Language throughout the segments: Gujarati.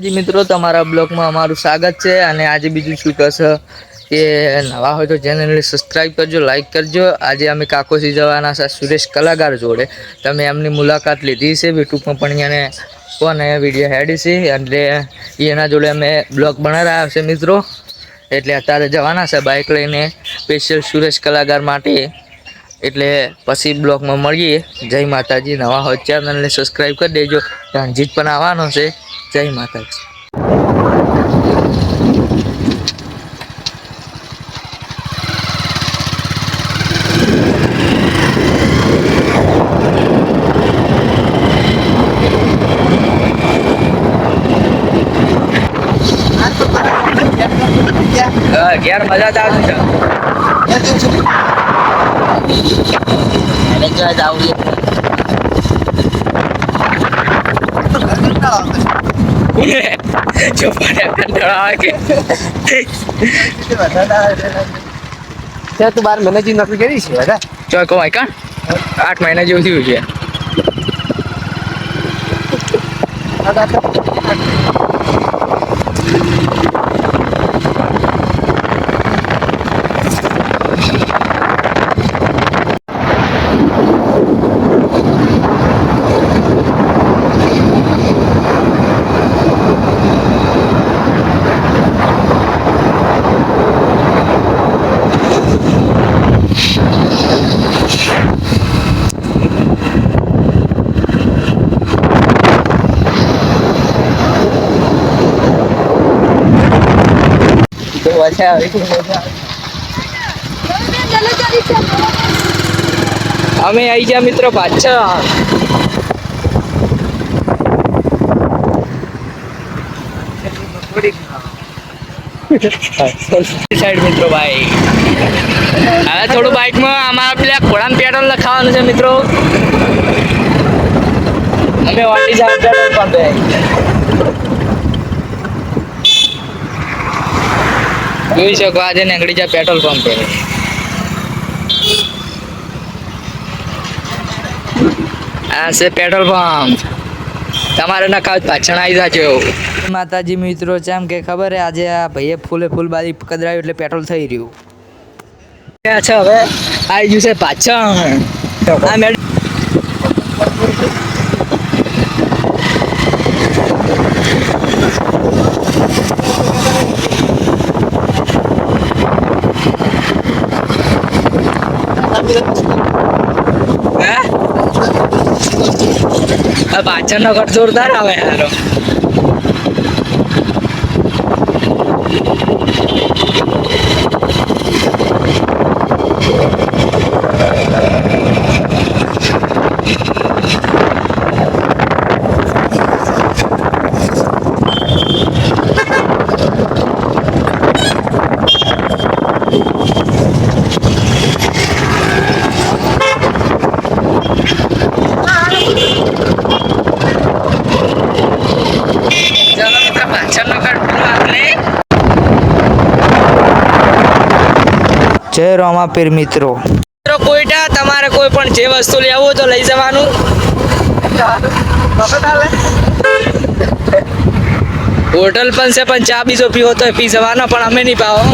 જી મિત્રો, તમારા બ્લોગમાં અમારું સ્વાગત છે અને આજે બીજું શું કહેશે કે નવા હોય તો ચેનલને સબસ્ક્રાઈબ કરજો લાઈક કરજો. આજે અમે કાકોસી જવાના છે સુરેશ કલાકાર જોડે. તમે એમની મુલાકાત લીધી છે યુટ્યુબમાં પણ એને કોને વીડિયો હેડી છે. એટલે એના જોડે અમે બ્લોગ બના રહ્યા છે મિત્રો. એટલે અત્યારે જવાના છે બાઇક લઈને સ્પેશિયલ સુરેશ કલાકાર માટે. એટલે પછી બ્લોગમાં મળીએ. જય માતાજી. નવા હોય ચેનલને સબસ્ક્રાઈબ કરી દેજો. રણજીત પણ આવવાનો છે. જય માતાજી. હા, ઘેર મજા જ આવતી છે. એને કહેવાય તો આવડી જો કંટાળો આવે કે તું બાર મહિના નોકરી કરી છે બધા. ચો કહો કાં? આઠ મહિના જેવું થયું છે. મજા આવે. અમે આવી ગયા મિત્રો પાછા. સાઈડ મિત્રો ભાઈ. હવે થોડું બાઇકમાં અમારા પેલા ઘોડાનું પેટ્રોલ લખાવાનું છે મિત્રો. અમે વાટી જાય પેટ્રોલ જોઈ શકો આજે જાય પેટ્રોલ પર આ છે પેટ્રોલ પંપ. તમારે નખાવ પાછળ આવી જાજો. માતાજી મિત્રો જેમ કે ખબર હે આજે આ ભાઈએ ફૂલે ફૂલ બાજી કદરાયું એટલે પેટ્રોલ થઈ રહ્યું. અચ્છા હવે? આવી ગયું છે પાછળ. આ મેડ પાછળનો કટ જોરદાર આવે યાર ચાલો મિત્રો પાછળનો કટ પેલો આપણે જય પીર મિત્રો. મિત્રો કોઈટા તમારે કોઈ પણ જે વસ્તુ લેવું હોય તો લઈ જવાનું. હોટલ પણ છે, પણ ચા બીજો પીવો તો પી જવાનો, પણ અમે નહીં પાવો.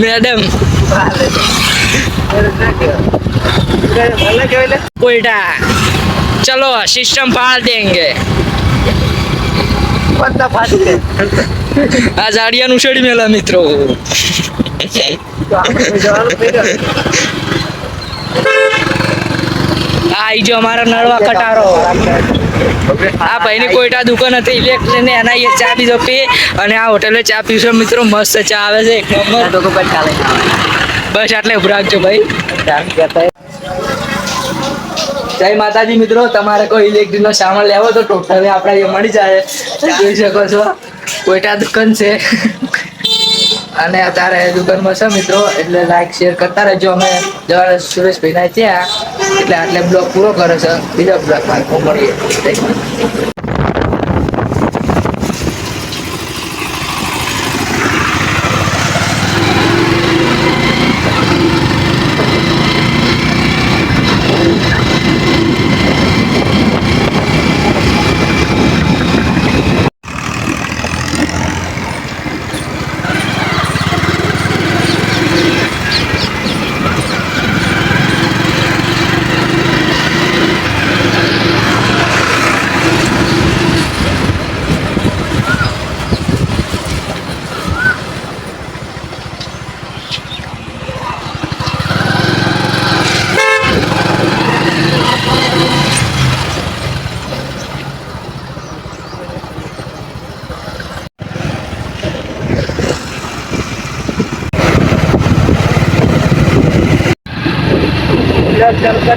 મેડમ. કોઈટા ચલો સિસ્ટમ આ જાડિયા નું શેડી મેલા મિત્રો. આઈ જો અમારો નળવા કટારો. આ ભાઈની કોઈટા દુકાન હતી એટલે ને એના એ ચા પીધો પી અને આ હોટેલે ચા પીશો મિત્રો મસ્ત ચા આવે છે. બસ આટલે ઉભ રાખજો ભાઈ. જય માતાજી મિત્રો તમારે કોઈ ઇલેક્ટ્રિક નો સામાન લેવો તો ટોટલી આપણે મળી જાય. જોઈ શકો છો, કોઈટા દુકાન છે. અને અત્યારે દુકાનમાં છે મિત્રો, એટલે લાઈક શેર કરતા રહેજો અમે. જવાના સુરેશભાઈ ના ત્યાં. એટલે આટલે બ્લોગ પૂરો કરે છે. બીજા બ્લોકમાં મળીએ જય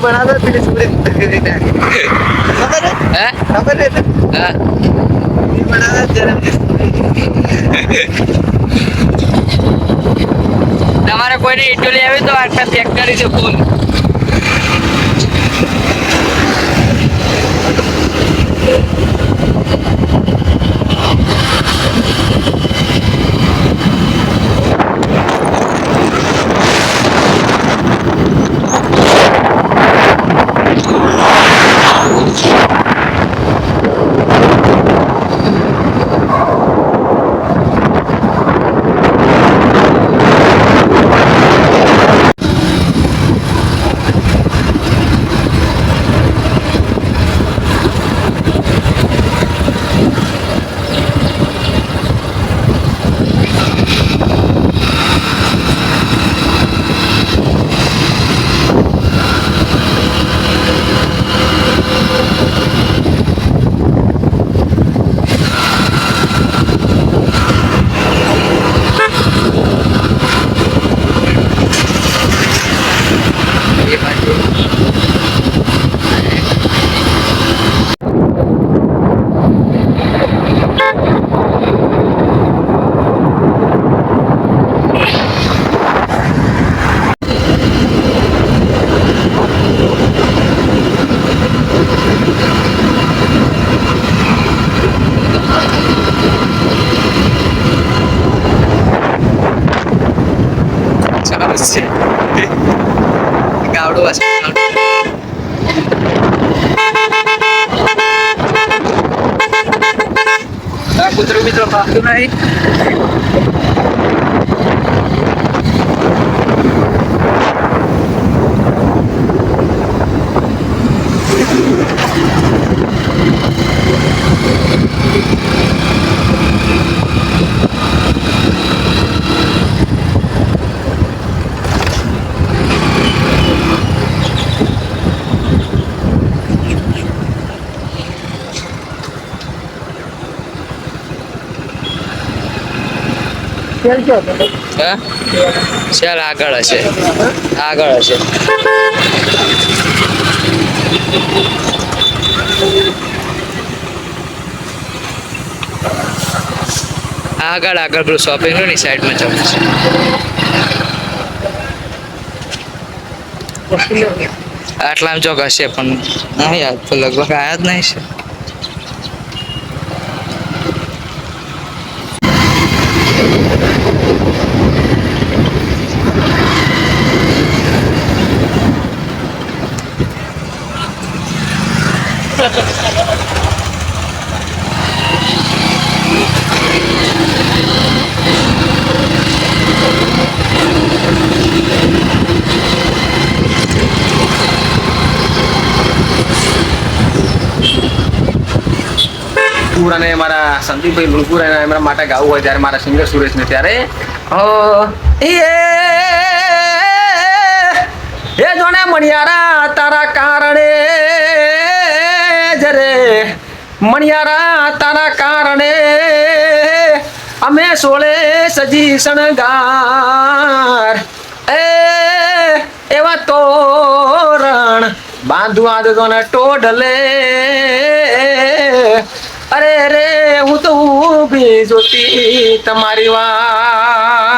વીડિયો બનાવતો પેલી ખબર હે? ખબર હે ને? હા બનાવતો તમારે કોઈને ઇટોલી આવી તો આટલા ચેક કરી દો ફોન Yes. ગાવડું હશે. કૂતરું મિત્રો ખાતું નહીં. ચાલ, આગળ હશે. આગળ હશે. આગળ આગળ પેલું શોપિંગની સાઈડમાં જવું છે. આટલામાં ચોક હશે પણ નહીં યાદ તો લગભગ આયા જ નહીં છે. લુણપુર અને મારા સંદીપભાઈ લુણપુર અને એમના માટે ગાવું હોય ત્યારે મારા સિંગર સુરેશને ત્યારે એ જોને મણિયારા તારા કારણે જરે, મણિયારા તારા કારણે અમે સોળે સજી શણગાર. એ, એવા તોરણ બાંધવા દો ને ટોડલે અરે રે હું તો ઊભી જોતી તમારી વાત.